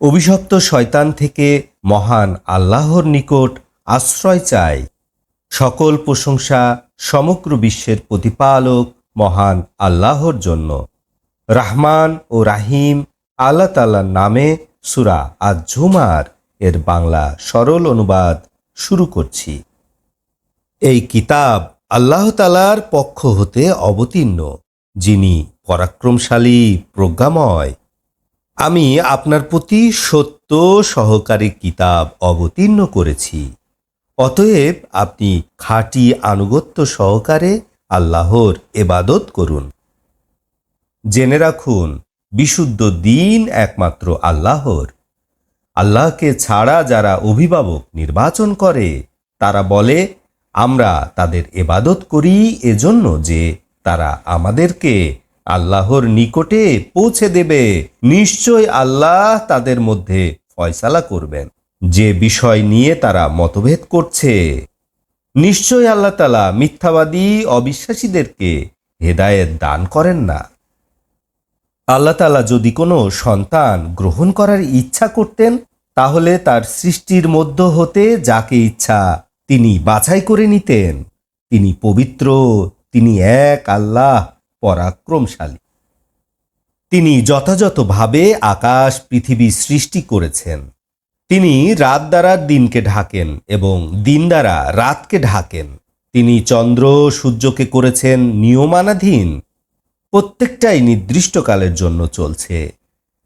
অভিশপ্ত শয়তান থেকে মহান আল্লাহর নিকট আশ্রয় চাই। সকল প্রশংসা সমগ্র বিশ্বের প্রতিপালক মহান আল্লাহর জন্য। রাহমান ও রাহিম আল্লাহ তাল্লার নামে সুরা আজ ঝুমার এর বাংলা সরল অনুবাদ শুরু করছি। এই কিতাব আল্লাহ তালার পক্ষ হতে অবতীর্ণ, যিনি পরাক্রমশালী, প্রজ্ঞাময় আমি আপনার প্রতি সত্য সহকারী কিতাব অবতীর্ণ করেছি। অতএব আপনি খাঁটি আনুগত্য সহকারে আল্লাহর এবাদত করুন। জেনে রাখুন, বিশুদ্ধ দিন একমাত্র আল্লাহর। আল্লাহকে ছাড়া যারা অভিভাবক নির্বাচন করে, তারা বলে, আমরা তাদের এবাদত করি এজন্য যে তারা আমাদেরকে আল্লাহর নিকটে পৌঁছে দেবে। নিশ্চয় আল্লাহ তাদের মধ্যে ফয়সালা করবেন। যে বিষয় নিয়ে তারা মতভেদ করছে, নিশ্চয় আল্লাহ তালা মিথ্যাবাদী অবিশ্বাসীদেরকে হেদায়েত দান করেন না। আল্লাহ তালা যদি কোনো সন্তান গ্রহণ করার ইচ্ছা করতেন, তাহলে তার সৃষ্টির মধ্য হতে যাকে ইচ্ছা তিনি বাছাই করে নিতেন। তিনি পবিত্র, তিনি এক আল্লাহ। পরাক্রমশালী। তিনি যথাযথভাবে আকাশ, পৃথিবী সৃষ্টি করেছেন। তিনি রাত দ্বারা দিনকে ঢাকেন এবং দিন দ্বারা রাতকে ঢাকেন। তিনি চন্দ্র, সূর্যকে করেছেন নিয়মানাধীন। প্রত্যেকটাই নির্দিষ্টকালের জন্য চলছে।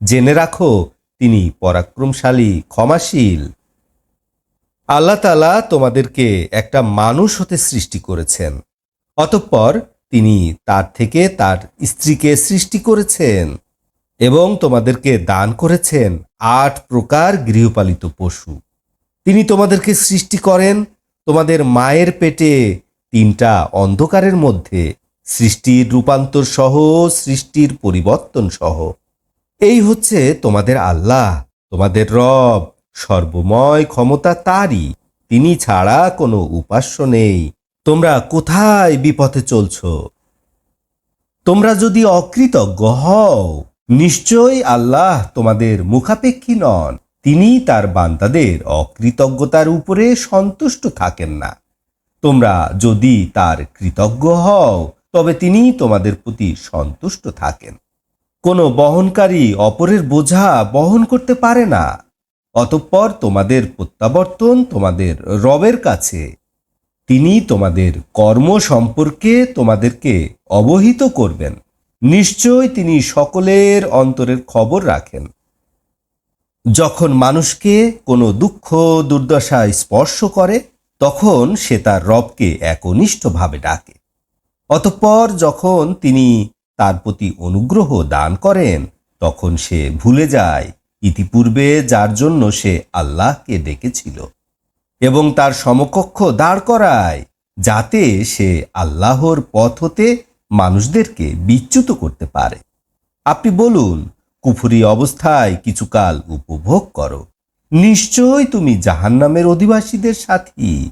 জেনে রাখো, তিনি পরাক্রমশালী, ক্ষমাশীল। আল্লাহ তালা তোমাদেরকে একটা মানুষ হতে সৃষ্টি করেছেন। অতঃপর তিনি তার থেকে তার স্ত্রীকে সৃষ্টি করেছেন এবং তোমাদেরকে দান করেছেন আট প্রকার গৃহপালিত পশু। তিনি তোমাদেরকে সৃষ্টি করেন, তোমাদের মায়ের পেটে তিনটা অন্ধকারের মধ্যে, সৃষ্টির রূপান্তর সহ, সৃষ্টির পরিবর্তন সহ। এই হচ্ছে তোমাদের আল্লাহ, তোমাদের রব, সর্বময় ক্ষমতা তারই। তিনি ছাড়া কোনো উপাস্য নেই। তোমরা কোথায় বিপথে চলছ? তোমরা যদি অকৃতজ্ঞ হও নিশ্চয় আল্লাহ তোমাদের মুখাপেক্ষী নন। তিনি তার বান্দাদের অকৃতজ্ঞতার উপরে সন্তুষ্ট থাকেন না। তোমরা যদি তার কৃতজ্ঞ হও, তবে তিনি তোমাদের প্রতি সন্তুষ্ট থাকেন। কোনো বহনকারী অপরের বোঝা বহন করতে পারে না। অতঃপর তোমাদের প্রত্যাবর্তন তোমাদের রবের কাছে। তিনি তোমাদের কর্ম সম্পর্কে তোমাদেরকে অবহিত করবেন। নিশ্চয় তিনি সকলের অন্তরের খবর রাখেন। যখন মানুষকে কোনো দুঃখ, দুর্দশা স্পর্শ করে, তখন সে তার রবকে একনিষ্ঠভাবে ডাকে। অতঃপর যখন তিনি তার প্রতি অনুগ্রহ দান করেন, তখন সে ভুলে যায়। ইতিপূর্বে যার জন্য সে আল্লাহকে ডেকেছিল। এবং তার সমকক্ষ দাঁড় করায়, যাতে সে আল্লাহর পথ হতে মানুষদেরকে বিচ্যুত করতে পারে। আপনি বলুন, কুফুরি অবস্থায় কিছুকাল উপভোগ করো। নিশ্চয় তুমি জাহান্নামের অধিবাসীদের সাথী।